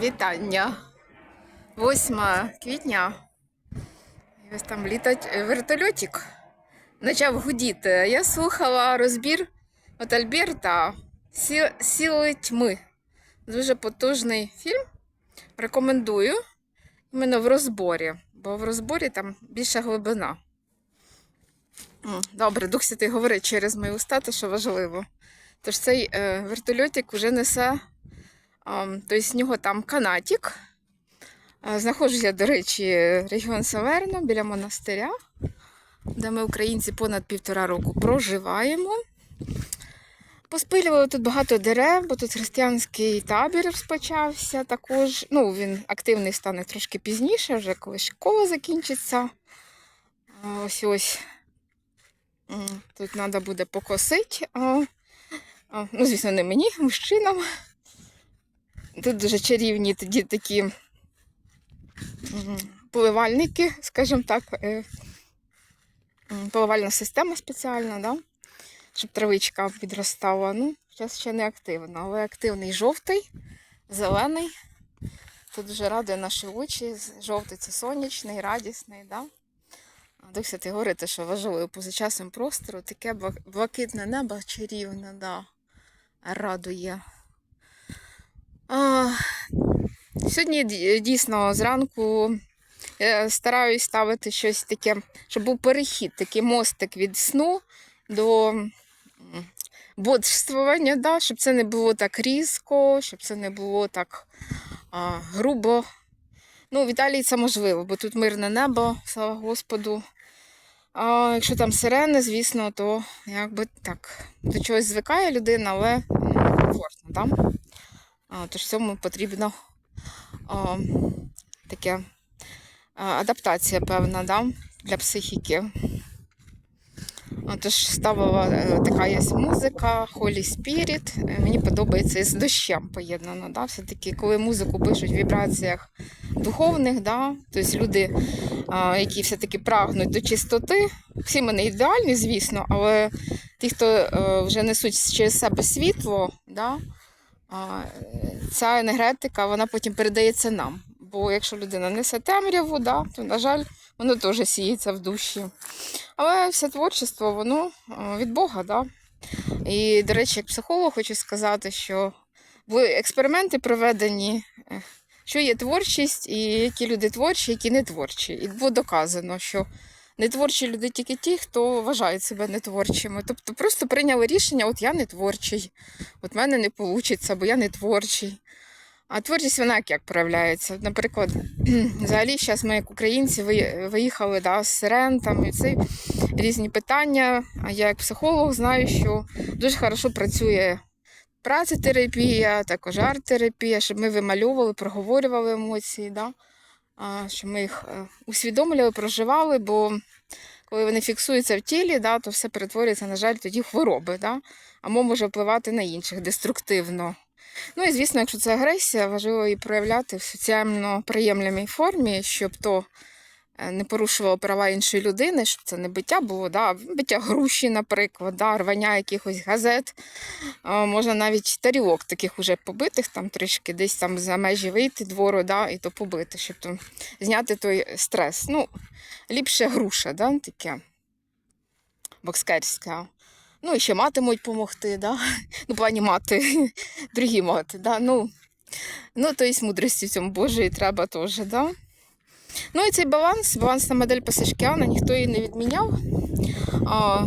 Вітання. 8 квітня. І ось там літать вертольотик. Почав гудіти. Я слухала розбір от Альберта «Сі- Сіли тьми. Дуже потужний фільм. Рекомендую. Іменно в розборі, бо в розборі там більша глибина. Добре, Дух Святий говорить через мої уста, те, що важливо. Тож цей е, вертольотик вже несе Тобто в нього там канатик. А, Знаходжусь я, до речі, регіон Саверно біля монастиря, де ми, українці, понад півтора року проживаємо. Поспилювали тут багато дерев, бо тут християнський табір розпочався також. Ну, він активний стане трошки пізніше, вже коли школа закінчиться. Ось ось. Тут треба буде покосити. А, Ну, звісно, не мені, мужчинам. Тут дуже чарівні тоді такі поливальники, скажімо так, е, поливальна система спеціальна, да? щоб травичка підростала. Ну, зараз ще не активно, але активний жовтий, зелений. Це дуже радує наші очі. Жовтий це сонячний, радісний. Да? Святий говорите, що важливо поза часом простору, таке блакитне небо чарівне, да, радує. Сьогодні дійсно зранку я стараюсь ставити щось таке, щоб був перехід, такий мостик від сну до бодрствування, да, щоб це не було так різко, щоб це не було так а, грубо. Ну, в Італії це можливо, бо тут мирне небо, слава Господу. А якщо там сирени, звісно, то якби так, до чогось звикає людина, але комфортно там. Тож цьому потрібно а, таке адаптація певна да, для психіки. Тож ставила е, така є музика, Holy Spirit. Е, Мені подобається і з дощем поєднано. Да? Все-таки, коли музику пишуть в вібраціях духовних, да? тобто люди, які все-таки прагнуть до чистоти, всі ми не ідеальні, звісно, але ті, хто е, вже несуть через себе світло, да? Ця енергетика вона потім передається нам. Бо якщо людина несе темряву, да, то, на жаль, воно теж сіється в душі. Але все творчество, воно від Бога. Да? І, до речі, як психолог хочу сказати, що були експерименти проведені, е, що є творчість, і які люди творчі, які не творчі. І було доказано, що нетворчі люди тільки ті, хто вважають себе нетворчими. Тобто просто прийняли рішення, от я не творчий, от мене не вийде, бо я не творчий. А творчість вона як, проявляється. Наприклад, взагалі зараз ми, як українці, виїхали да, з сирен, там і це різні питання. А я як психолог знаю, що дуже хорошо працює працетерапія, також арт-терапія, щоб ми вимальовували, проговорювали емоції, да? А, щоб ми їх е, усвідомлювали, проживали, бо коли вони фіксуються в тілі, да, то все перетворюється, на жаль, тоді хвороби, да? або може впливати на інших деструктивно. Ну і звісно, якщо це агресія, важливо її проявляти в соціально приємлемій формі, щоб то не порушувало права іншої людини, щоб це не биття було, да, биття груші, наприклад, да, рвання якихось газет. Можна навіть тарілок таких уже побитих, там трішки десь там за межі вийти двору, да, і то побити, щоб то зняти той стрес. Ну, ліпше груша, да, таке бокскерська. Ну, і ще мати можуть допомогти, да? ну, плані мати, другі мати, да? ну, ну, то є мудрості цьому Божої треба теж, да? Ну і цей баланс, балансна модель Пасашкіана, ніхто її не відміняв. А,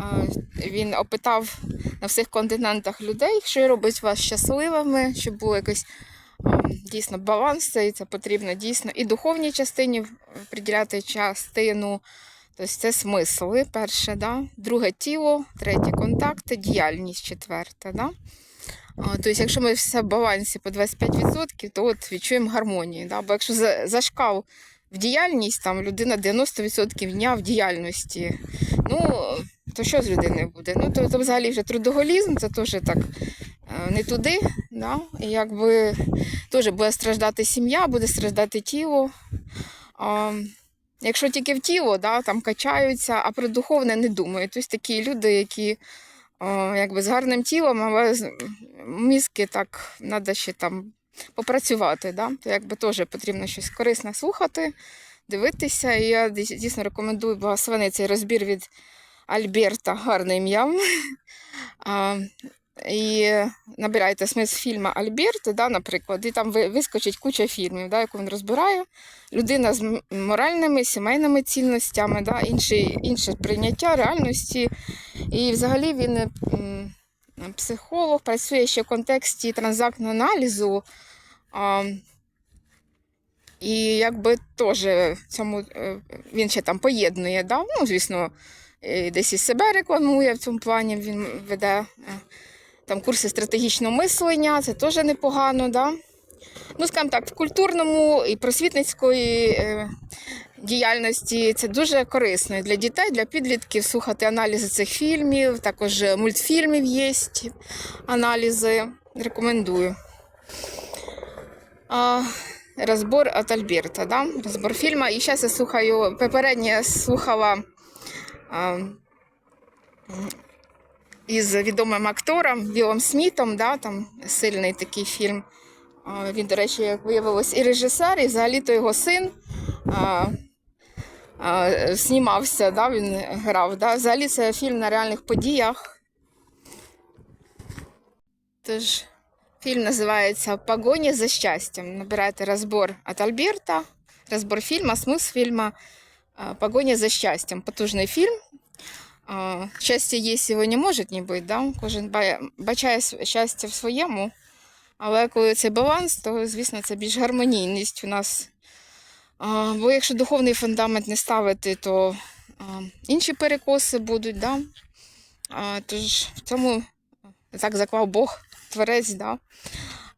а, він опитав на всіх континентах людей, що робить вас щасливими, щоб було якось дійсно баланс, цей, це потрібно дійсно і духовній частині приділяти частину. Тобто це смисли, перше, да? друге тіло, третє контакти, діяльність четверта. Да? Тобто, якщо ми все в балансі по 25%, то от відчуємо гармонію. Да? Бо якщо за- зашкал в діяльність, там людина 90% дня в діяльності, ну то що з людиною буде? Ну, то, то взагалі вже трудоголізм, це теж так е, не туди. Да? І якби теж буде страждати сім'я, буде страждати тіло. А, Якщо тільки в тіло, да, там качаються, а про духовне не думають. Тобто такі люди, які о, якби з гарним тілом, але мізки так треба ще там попрацювати. Да? То якби теж потрібно щось корисне слухати, дивитися. І я дійсно рекомендую благословений цей розбір від Альберта, гарне ім'я. І набирайте смисл фільму Альберт, да, наприклад, і там вискочить куча фільмів, да, яку він розбирає. Людина з моральними, сімейними цінностями, да, інше, інше прийняття реальності. І взагалі він психолог, працює ще в контексті транзактного аналізу. А, і якби теж цьому е, він ще там поєднує, да? ну, звісно, десь і себе рекламує в цьому плані, він веде е, там курси стратегічного мислення, це теж непогано. Да? Ну, скажімо так, в культурному і просвітницької е, діяльності це дуже корисно і для дітей, для підлітків слухати аналізи цих фільмів, також мультфільмів є аналізи. Рекомендую. А, розбор від Альберта, да? розбор фільму. І зараз я слухаю, попередньо я слухала а, із відомим актором Вілом Смітом, да? там сильний такий фільм. Він, до речі, як виявилось, і режисер, і взагалі-то його син а, а, знімався, да? він грав. Да? Взагалі це фільм на реальних подіях. Тож, фільм називається Погоня за щастям. Набирайте розбор від Альберта, розбор фільму, смисл фільму Погоня за щастям. Потужний фільм. Щастя є, його не може не бути. Да? Кожен ба- бачає щастя в своєму. Але коли це баланс, то, звісно, це більш гармонійність у нас. А, бо якщо духовний фундамент не ставити, то а, інші перекоси будуть. Да? А, тож в цьому так заклав Бог, творець, да?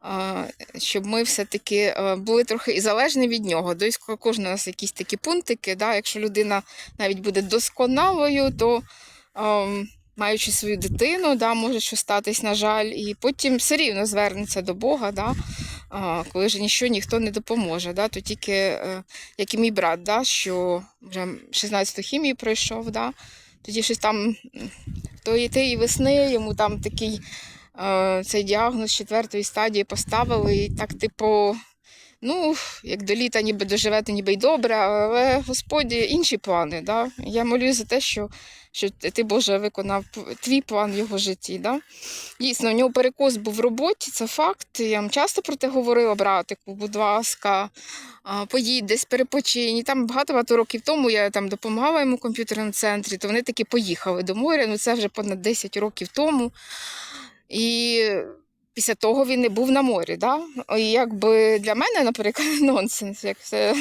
а, щоб ми все-таки були трохи і залежні від нього. Тобто кожен у нас якісь такі пунктики. Да? Якщо людина навіть буде досконалою, то ем, маючи свою дитину, да, може щось статись, на жаль, і потім все рівно звернеться до Бога, да, коли ж нічого ніхто не допоможе. Да, то тільки, е, як і мій брат, да, що вже 16-ту хімію пройшов, да, тоді щось там м, тої тієї весни йому там такий е, цей діагноз четвертої стадії поставили, і так, типу. Ну, як до літа ніби доживете, ніби й добре, але Господі інші плани. Да? Я молюсь за те, що що ти, Боже, виконав твій план в його житті. Да? Дійсно, у нього перекос був в роботі, це факт. Я вам часто про те говорила, братику, будь ласка, поїдь десь перепочинь. І там багато-багато років тому я там допомагала йому в комп'ютерному центрі, то вони таки поїхали до моря. Ну це вже понад 10 років тому. І після того він не був на морі. Да? І якби для мене, наприклад, нонсенс. Як це,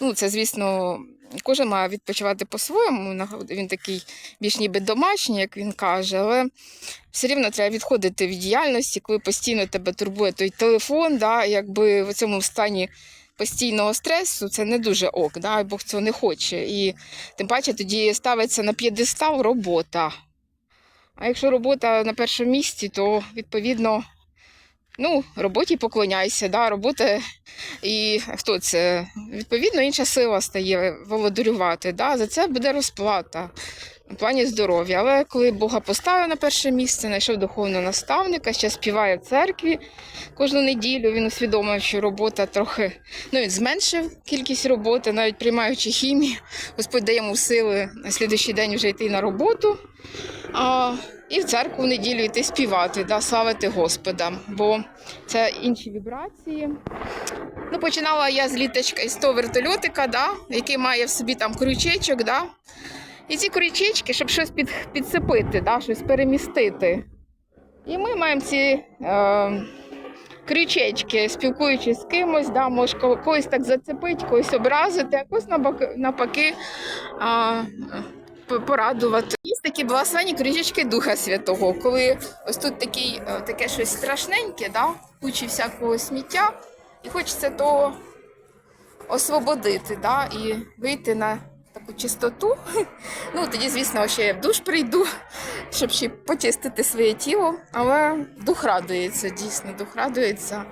ну, це, звісно, кожен має відпочивати по-своєму. Він такий більш ніби домашній, як він каже, але все рівно треба відходити від діяльності, коли постійно тебе турбує той телефон, да? якби в цьому стані. Постійного стресу це не дуже ок, да? Бог цього не хоче. І тим паче тоді ставиться на п'єдестал робота. А якщо робота на першому місці, то відповідно ну, роботі поклоняйся, да, робота і хто це? Відповідно, інша сила стає володарювати. Да, за це буде розплата в плані здоров'я. Але коли Бога поставив на перше місце, знайшов духовного наставника, ще співає в церкві кожну неділю, він усвідомив, що робота трохи ну, він зменшив кількість роботи, навіть приймаючи хімію. Господь дає йому сили на слідуючий день вже йти на роботу. А, і в церкву в неділю йти співати, да, славити Господа, бо це інші вібрації. Ну, починала я з літочка із того вертольотика, да, який має в собі там крючечок. Да. І ці крючечки, щоб щось під, підсипити, да, щось перемістити. І ми маємо ці е, крючечки, спілкуючись з кимось, да, може когось так зацепити, когось образити, а когось навпаки. П- порадувати. Є такі благословені крючечки Духа Святого, коли ось тут такий, е, таке щось страшненьке, да? кучі всякого сміття, і хочеться того освободити да? і вийти на таку чистоту. Ну, тоді, звісно, ще я в душ прийду, щоб ще почистити своє тіло. Але дух радується, дійсно, дух радується.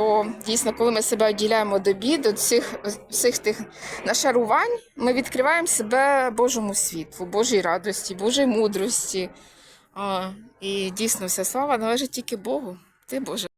Бо дійсно, коли ми себе відділяємо до бід, до всіх, всіх тих нашарувань, ми відкриваємо себе Божому світлу, Божій радості, Божій мудрості. А, і дійсно вся слава належить тільки Богу. Ти Боже.